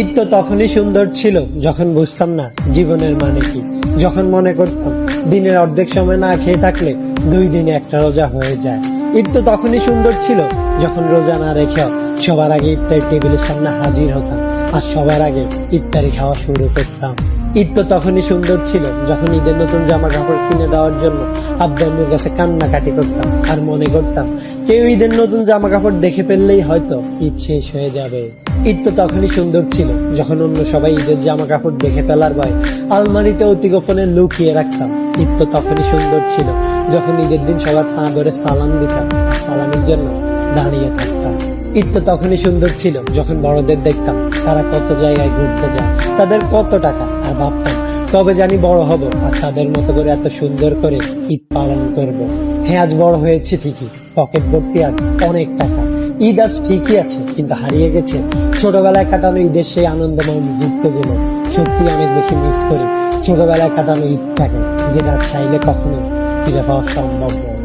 ঈদ তো তখনই সুন্দর ছিল যখন বুঝতাম না জীবনের মানে কি। যখন মনে করতাম দিনের অর্ধেক সময় না খেয়ে থাকলে দুই দিনে একটা রোজা হয়ে যায়। ঈদ তো তখনই সুন্দর ছিল যখন রোজা না রেখেও সবার আগে ইফতার টেবিলের সামনে হাজির হতাম আর সবার আগে ইফতারি খাওয়া শুরু করতাম। ঈদ তো তখনই সুন্দর ছিল যখন ঈদের নতুন জামা কাপড় কিনে দেওয়ার জন্য আব্বাম্মুর কাছে কান্নাকাটি করতাম আর মনে করতাম কেউ ঈদের নতুন জামা কাপড় দেখে ফেললেই হয়তো ঈদ শেষ হয়ে যাবে। ঈদ তো তখনই সুন্দর ছিল, যখন অন্য সবাই ঈদের জামা কাপড় দেখে ফেলার ভয় আলমারিতে অতি গোপনে লুকিয়ে রাখতাম। ঈদ তো তখনই সুন্দর ছিল, যখন ঈদের দিন সবার পা ধরে সালাম দিতাম আর সালামের জন্য দাঁড়িয়ে থাকতাম। ঈদ তো তখনই সুন্দর ছিল, যখন বড়দের দেখতাম তারা কত জায়গায় ঘুরতে যায়, তাদের কত টাকা আর ভাবতাম, কবে জানি বড় হব আর তাদের মতো করে এত সুন্দর করে ঈদ পালন করব। হ্যাঁ আজ বড় হয়েছে ঠিকই পকেট ভর্তি আছে অনেক টাকা। ঈদ আজ ঠিকই আছে, কিন্তু হারিয়ে গেছে। ছোটবেলায় কাটানো ঈদের সেই আনন্দময় মুহূর্তগুলো সত্যি অনেক বেশি মিস করি। ছোটবেলায় কাটানো ঈদটাকে, যেটা চাইলে কখনো ফিরে পাওয়া সম্ভব নয়।